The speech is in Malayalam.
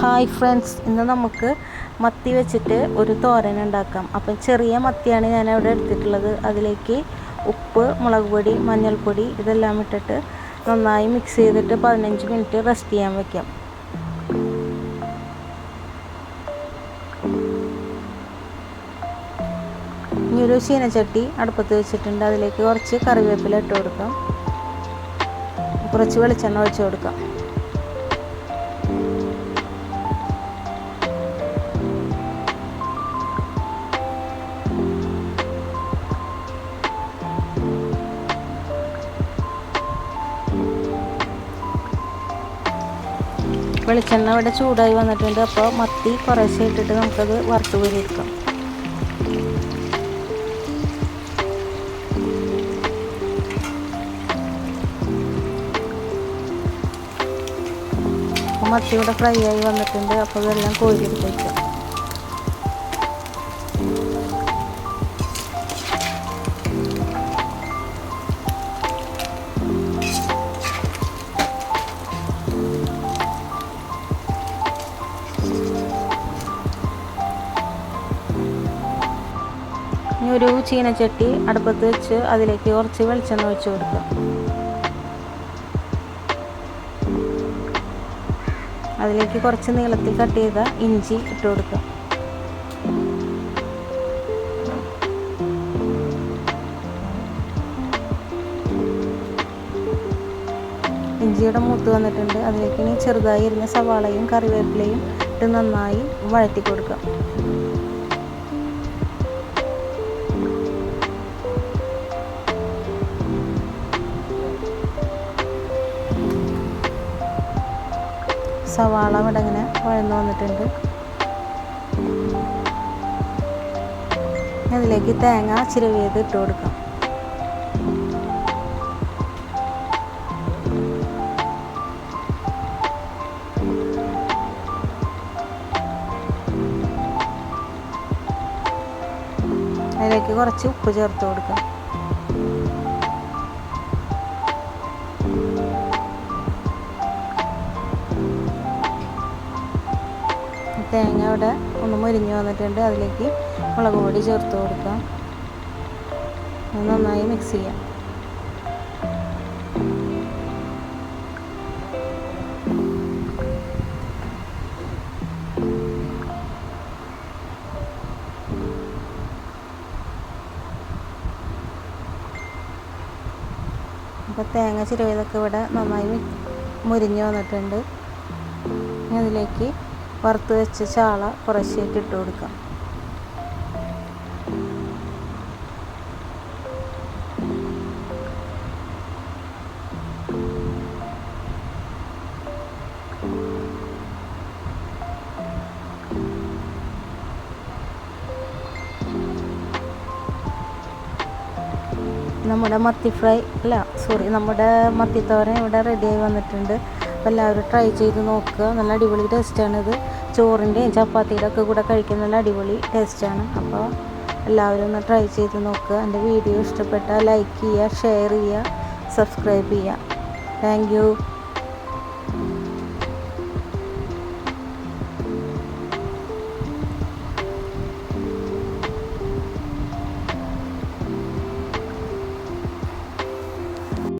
ഹായ് ഫ്രണ്ട്സ് ഇന്ന് നമുക്ക് മത്തി വെച്ചിട്ട് ഒരു തോരൻ ഉണ്ടാക്കാം. അപ്പം ചെറിയ മത്തിയാണ് ഞാൻ അവിടെ എടുത്തിട്ടുള്ളത്. അതിലേക്ക് ഉപ്പ് മുളക് പൊടി മഞ്ഞൾപ്പൊടി ഇതെല്ലാം ഇട്ടിട്ട് നന്നായി മിക്സ് ചെയ്തിട്ട് പതിനഞ്ച് മിനിറ്റ് റെസ്റ്റ് ചെയ്യാൻ വയ്ക്കാം ഇനി ഒരു ചീനച്ചട്ടി അടുപ്പത്ത് വെച്ചിട്ടുണ്ട്. അതിലേക്ക് കുറച്ച് കറിവേപ്പില ഇട്ട് കൊടുക്കാം. കുറച്ച് വെളിച്ചെണ്ണ ഒഴിച്ച് കൊടുക്കാം. വെളിച്ചെണ്ണ ഇവിടെ ചൂടായി വന്നിട്ടുണ്ട്. അപ്പോൾ മത്തി കുറേശ്ശെ ഇട്ടിട്ട് നമുക്കത് വറുത്ത് പോയിരിക്കാം മത്തി ഇവിടെ ഫ്രൈ ആയി വന്നിട്ടുണ്ട്. അപ്പോൾ ഇതെല്ലാം കോരിയെടുത്ത് വയ്ക്കാം ഒരു ചീനച്ചട്ടി അടുപ്പത്ത് വെച്ച് അതിലേക്ക് കുറച്ച് വെളിച്ചെണ്ണ ഒഴിച്ച് കൊടുക്കുക. അതിലേക്ക് കുറച്ച് നീളത്തിൽ കട്ട് ചെയ്ത ഇഞ്ചി ഇട്ട് കൊടുക്കുക. ഇഞ്ചിയുടെ മൂത്ത് വന്നിട്ടുണ്ട്. അതിലേക്ക് ഇനി ചെറുതായി ഇരുന്ന സവാളയും കറിവേപ്പിലയും ഇട്ട് നന്നായി വഴറ്റി കൊടുക്കുക. സവാള ഇവിടെ ഇങ്ങനെ വഴന്നു വന്നിട്ടുണ്ട്. അതിലേക്ക് തേങ്ങ ചിരവിയത് ഇട്ട് കൊടുക്കാം. അതിലേക്ക് കുറച്ച് ഉപ്പ് ചേർത്ത് കൊടുക്കാം. തേങ്ങ ഇവിടെ ഒന്ന് മുരിഞ്ഞ് വന്നിട്ടുണ്ട്. അതിലേക്ക് മുളക് പൊടി ചേർത്ത് കൊടുക്കാം. നന്നായി മിക്സ് ചെയ്യാം. അപ്പോൾ തേങ്ങ ചിരവിയതൊക്കെ ഇവിടെ നന്നായി മുരിഞ്ഞ് വന്നിട്ടുണ്ട്. അതിലേക്ക് വറുത്ത് വെച്ച ചാള കുറച്ചേക്ക് ഇട്ട് കൊടുക്കാം. നമ്മുടെ മത്തി ഫ്രൈ അല്ല സോറി നമ്മുടെ മത്തിത്തോരൻ ഇവിടെ റെഡിയായി വന്നിട്ടുണ്ട്. അപ്പോൾ എല്ലാവരും ട്രൈ ചെയ്ത് നോക്കുക. നല്ല അടിപൊളി ടേസ്റ്റാണിത് ചോറിന്റെയും ചപ്പാത്തിയുടെ ഒക്കെ കൂടെ കഴിക്കുന്ന നല്ല അടിപൊളി ടേസ്റ്റാണ് അപ്പോൾ എല്ലാവരും ഒന്ന് ട്രൈ ചെയ്ത് നോക്കുക. എന്റെ വീഡിയോ ഇഷ്ടപ്പെട്ടാൽ ലൈക്ക് ചെയ്യുക ഷെയർ ചെയ്യുക സബ്സ്ക്രൈബ് ചെയ്യുക. താങ്ക്